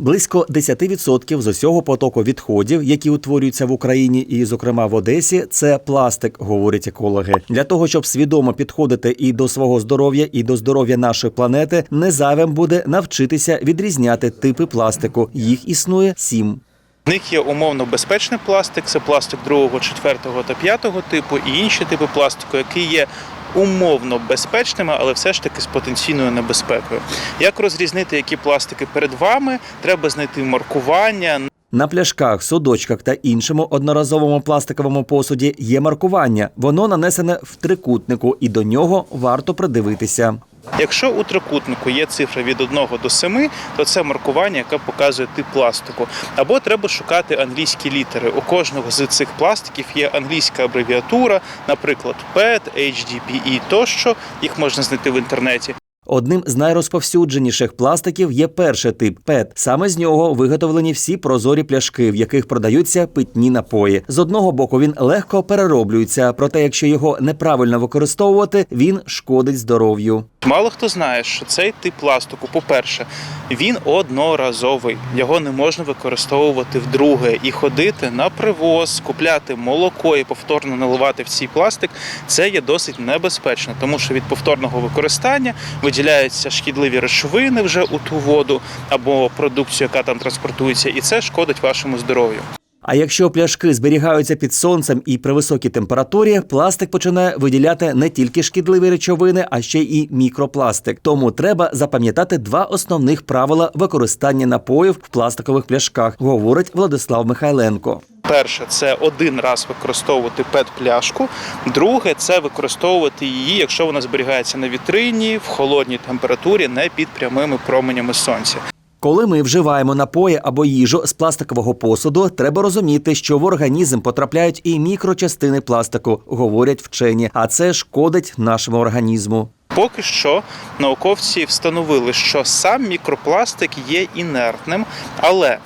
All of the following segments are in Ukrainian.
Близько 10% з усього потоку відходів, які утворюються в Україні і, зокрема, в Одесі, це пластик, говорять екологи. Для того щоб свідомо підходити і до свого здоров'я, і до здоров'я нашої планети, не зайвим буде навчитися відрізняти типи пластику. Їх існує сім. В них є умовно безпечний пластик, це пластик другого, четвертого та п'ятого типу, і інші типи пластику, які є умовно безпечними, але все ж таки з потенційною небезпекою. Як розрізнити, які пластики перед вами? Треба знайти маркування. На пляшках, судочках та іншому одноразовому пластиковому посуді є маркування. Воно нанесене в трикутнику, і до нього варто придивитися. Якщо у трикутнику є цифра від 1 до 7, то це маркування, яке показує тип пластику. Або треба шукати англійські літери. У кожного з цих пластиків є англійська абревіатура, наприклад, PET, HDPE тощо. Їх можна знайти в інтернеті. Одним з найрозповсюдженіших пластиків є перший тип ПЕТ. Саме з нього виготовлені всі прозорі пляшки, в яких продаються питні напої. З одного боку він легко перероблюється, проте якщо його неправильно використовувати, він шкодить здоров'ю. Мало хто знає, що цей тип пластику, по-перше, він одноразовий. Його не можна використовувати вдруге і ходити на привоз, купляти молоко і повторно наливати в цей пластик. Це є досить небезпечно, тому що від повторного використання виділяються шкідливі речовини вже у ту воду або продукцію, яка там транспортується, і це шкодить вашому здоров'ю. А якщо пляшки зберігаються під сонцем і при високій температурі, пластик починає виділяти не тільки шкідливі речовини, а ще й мікропластик. Тому треба запам'ятати два основних правила використання напоїв в пластикових пляшках, говорить Владислав Михайленко. Перше, це один раз використовувати пет-пляшку. Друге, це використовувати її, якщо вона зберігається на вітрині в холодній температурі, не під прямими променями сонця. Коли ми вживаємо напої або їжу з пластикового посуду, треба розуміти, що в організм потрапляють і мікрочастини пластику, говорять вчені, а це шкодить нашому організму. Поки що науковці встановили, що сам мікропластик є інертним, але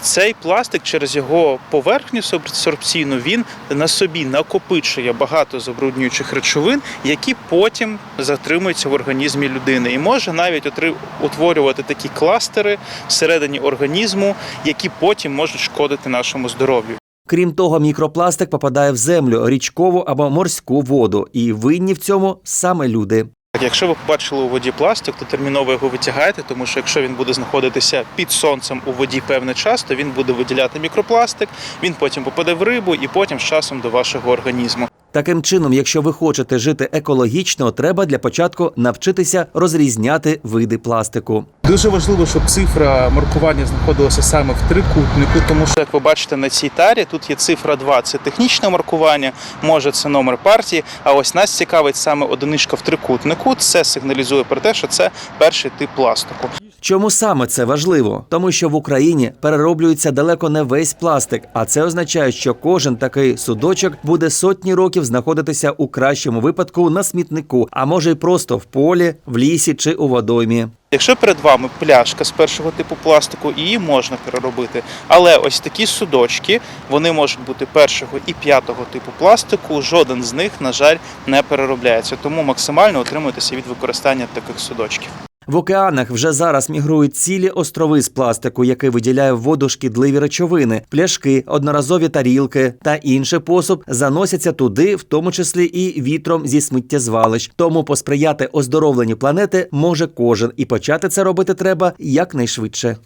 цей пластик через його поверхню сорбційну він на собі накопичує багато забруднюючих речовин, які потім затримуються в організмі людини, і може навіть утворювати такі кластери всередині організму, які потім можуть шкодити нашому здоров'ю. Крім того, мікропластик попадає в землю, річкову або морську воду, і винні в цьому саме люди. Якщо ви побачили у воді пластик, то терміново його витягайте, тому що якщо він буде знаходитися під сонцем у воді певний час, то він буде виділяти мікропластик, він потім попаде в рибу і потім з часом до вашого організму. Таким чином, якщо ви хочете жити екологічно, треба для початку навчитися розрізняти види пластику. Дуже важливо, щоб цифра маркування знаходилася саме в трикутнику, тому що, як ви бачите на цій тарі, тут є цифра 2 – це технічне маркування, може це номер партії. А ось нас цікавить саме одиничка в трикутнику. Це сигналізує про те, що це перший тип пластику. Чому саме це важливо? Тому що в Україні перероблюється далеко не весь пластик, а це означає, що кожен такий судочок буде сотні років знаходитися у кращому випадку на смітнику, а може й просто в полі, в лісі чи у водоймі. Якщо перед вами пляшка з першого типу пластику, її можна переробити. Але ось такі судочки, вони можуть бути першого і п'ятого типу пластику. Жоден з них, на жаль, не переробляється. Тому максимально утримуйтеся від використання таких судочків. В океанах вже зараз мігрують цілі острови з пластику, який виділяє в воду шкідливі речовини, пляшки, одноразові тарілки та інший посуд заносяться туди, в тому числі і вітром зі сміттєзвалищ. Тому посприяти оздоровленню планети може кожен, і почати це робити треба якнайшвидше.